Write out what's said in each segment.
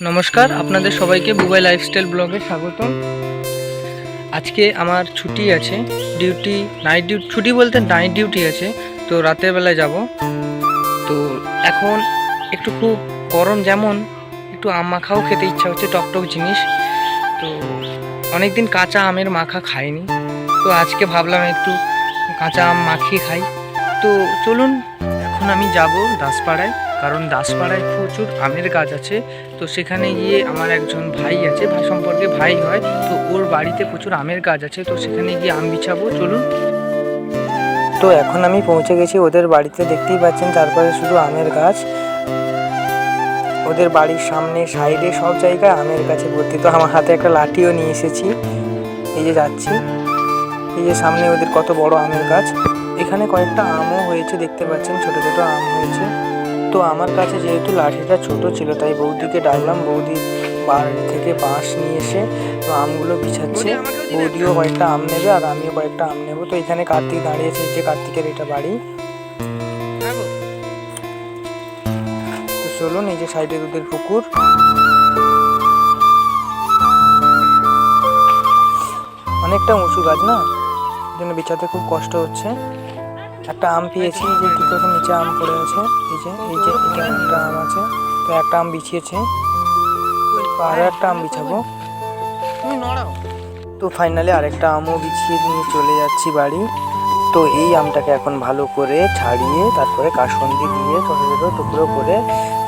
নমস্কার, আপনাদের সবাইকে বুবাই লাইফস্টাইল ব্লগে স্বাগতম। আজকে আমার ছুটি আছে ডিউটি নাইট ডিউটি ছুটি বলতে নাইট ডিউটি আছে, তো রাতের বেলায় যাব। তো এখন একটু খুব গরম যেমন, একটু আম মাখাও খেতে ইচ্ছা হচ্ছে, টক টক জিনিস। তো অনেকদিন কাঁচা আমের মাখা খাইনি, তো আজকে ভাবলাম একটু কাঁচা আম মাখিয়ে খাই। তো চলুন, এখন আমি যাব দাসপাড়ায়। কারণ দাসপাড়ায় প্রচুর আমের গাছ আছে, তো সেখানে গিয়ে আমার একজন ভাই আছে, ভাই সম্পর্কে ভাই হয়, তো ওর বাড়িতে প্রচুর আমের গাছ আছে, তো সেখানে গিয়ে আম বিছাবো, চলুন। তো এখন আমি পৌঁছে গেছি ওদের বাড়িতে, দেখতেই পাচ্ছেন তারপরে শুধু আমের গাছ। ওদের বাড়ির সামনে, সাইডে সব জায়গায় আমের গাছে ভর্তি। তো আমার হাতে একটা লাঠিও নিয়ে এসেছি। এই যে যাচ্ছি। এই যে সামনে ওদের কত বড় আমের গাছ। এখানে কয়েকটা আমও হয়েছে, দেখতে পাচ্ছেন, ছোট ছোট আম হয়েছে। তো আমার কাছে যেহেতু লাঠিটা ছোট ছিল তাই বৌদিকে ডাকলাম। বৌদি বাড়ি থেকে বাঁশ নিয়ে এসে তো আমগুলো বিছাচ্ছে। বৌদিও কয়েকটা আম নেবে আর আমিও কয়েকটা আম নেব। তো এখানে কার্তিক দাঁড়িয়েছে যে কার্তিকের এটা বাড়ি। তো চলুন এই যে সাইডে দুধের পুকুর। অনেকটা উঁচু গাছ না? জন্য বিছাতে খুব কষ্ট হচ্ছে। একটা আম পেয়েছি, যে দুটো নিচে আম পড়ে আছে, এই যে এই যে এটা একটা আম আছে, তো একটা আম বিছিয়েছে। আরও একটা আম বিছাবো। তো ফাইনালি আরেকটা আমও বিছিয়ে নিয়ে চলে যাচ্ছি বাড়ি। তো এই আমটাকে এখন ভালো করে ছাড়িয়ে, তারপরে কাসন্দি দিয়ে ছোটো ছোটো টুকরো করে,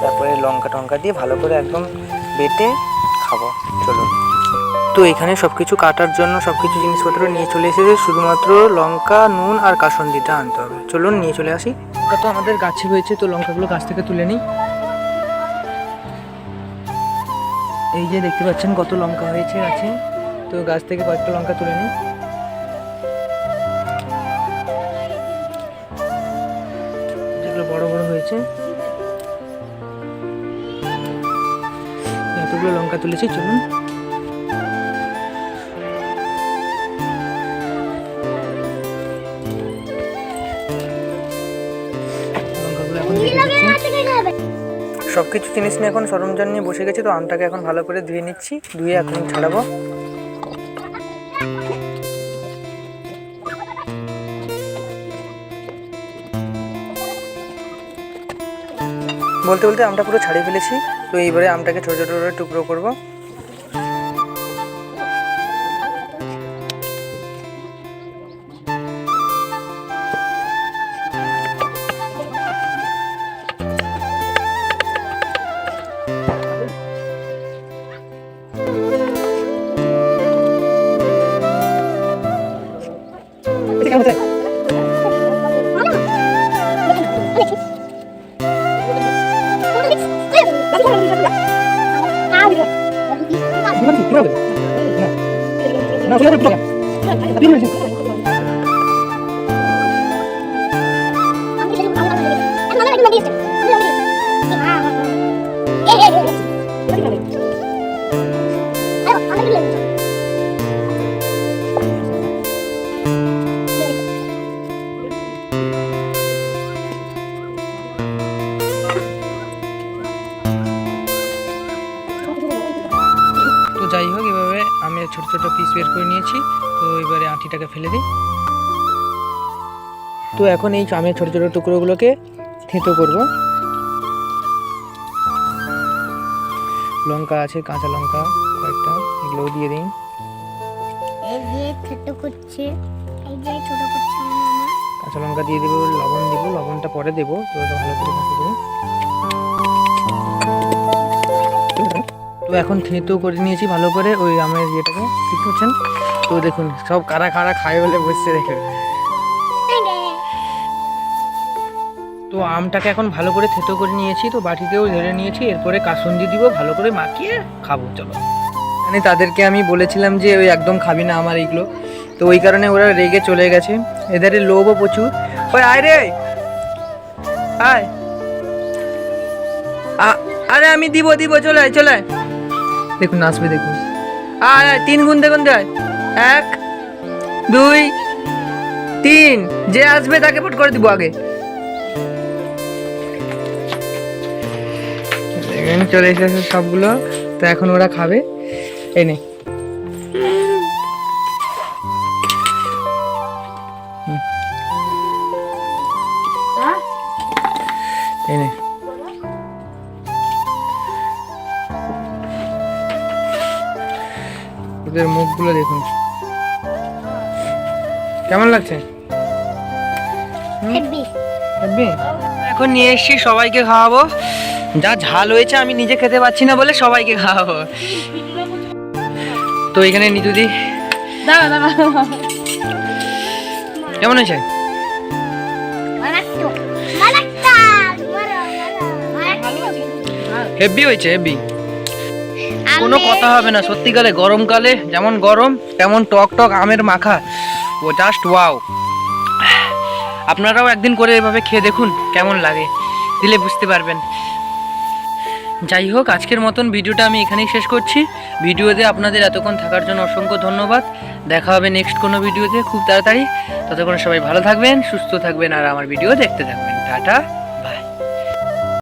তারপরে লঙ্কা টঙ্কা দিয়ে ভালো করে একদম বেটে খাব। চলুন। তো এখানে সব কিছু কাটার জন্য সব কিছু জিনিসপত্র নিয়ে চলে এসেছে। শুধুমাত্র লঙ্কা, নুন আর কাসন্দিটা আনতে হবে। চলুন, নিয়ে চলে আসি। তো আমাদের গাছে হয়েছে, তো লঙ্কাগুলো গাছ থেকে তুলে নিই। এই যে দেখতে পাচ্ছেন কত লঙ্কা হয়েছে, আছে। তো গাছ থেকে কয়েকটা লঙ্কা তুলে নিই। যেগুলো বড় বড় হয়েছে। এতগুলো লঙ্কা তুলেছি, চলুন। সব কিছু জিনিস নিয়ে এখন সরঞ্জাম নিয়ে বসে গেছি, তো আমটাকে এখন ভালো করে ধুয়ে নিচ্ছি, ধুয়ে এখন ছাড়াবো। বলতে বলতে আমটা পুরো ছাড়িয়ে ফেলেছি, তো এইবারে আমটাকে ছোটো ছোটো করে টুকরো করব। 那我要 saya ছোট পিস বের করে নিয়েছি। তো এবারে আঁটিটাকে ফেলে দিই। তো এখন এই আমের ছোটো ছোটো টুকরোগুলোকে থেঁতো করব। লঙ্কা আছে কাঁচা লঙ্কা কয়েকটা এগুলোও দিয়ে মামা কাঁচা লঙ্কা দিয়ে দেবো লবণ দেবো লবণটা পরে দেবো। তো ভালো করে তো এখন থেঁতো করে নিয়েছি ভালো করে। ওই আমের ইয়েটাকে, ঠিক করছেন? তো দেখুন, সব কারা কারা খায় বলে বসছে দেখুন তো আমটাকে এখন ভালো করে থেতো করে নিয়েছি, তো বাটিতেও ধরে নিয়েছি, এরপরে কাসুন্দি দিব, ভালো করে মাখিয়ে খাব, চলো। মানে তাদেরকে আমি বলেছিলাম যে, ওই একদম খাবি না আমার এইগুলো তো ওই কারণে ওরা রেগে চলে গেছে। এদের লোভও প্রচুর। ওই, আয় রে! আয়। আরে আমি দিব দিব, চলে চলে দেখুন, আসবে, দেখুন। আয় তিন গুণ দেখুন দেয় এক, দুই, তিন। যে আসবে, তাকে পট করে দিব আগে। চলে এসেছে সবগুলো। তো এখন ওরা খাবে। এই ওদের মুখগুলো দেখুন। কেমন লাগছে? এখন নিয়ে এসছি সবাইকে খাওয়াবো। যা ঝাল হয়েছে আমি নিজে খেতে পাচ্ছি না বলে সবাইকে খাওয়াবো। তো এখানে নিতুদি কেমন হয়েছে? হেভি হয়েছে হেভি কোনো কথা হবে না। সত্যিকালে গরমকালে যেমন গরম তেমন টক টক আমের মাখা। ও জাস্ট ওয়াও আপনারাও একদিন করে এভাবে খেয়ে দেখুন কেমন লাগে দিলে বুঝতে পারবেন। যাই হোক আজকের মতন ভিডিওটা আমি এখানেই শেষ করছি। ভিডিওতে আপনাদের এতক্ষণ থাকার জন্য অসংখ্য ধন্যবাদ। দেখা হবে নেক্সট কোনো ভিডিওতে খুব তাড়াতাড়ি। ততক্ষণ সবাই ভালো থাকবেন সুস্থ থাকবেন আর আমার ভিডিও দেখতে থাকবেন। টাটা।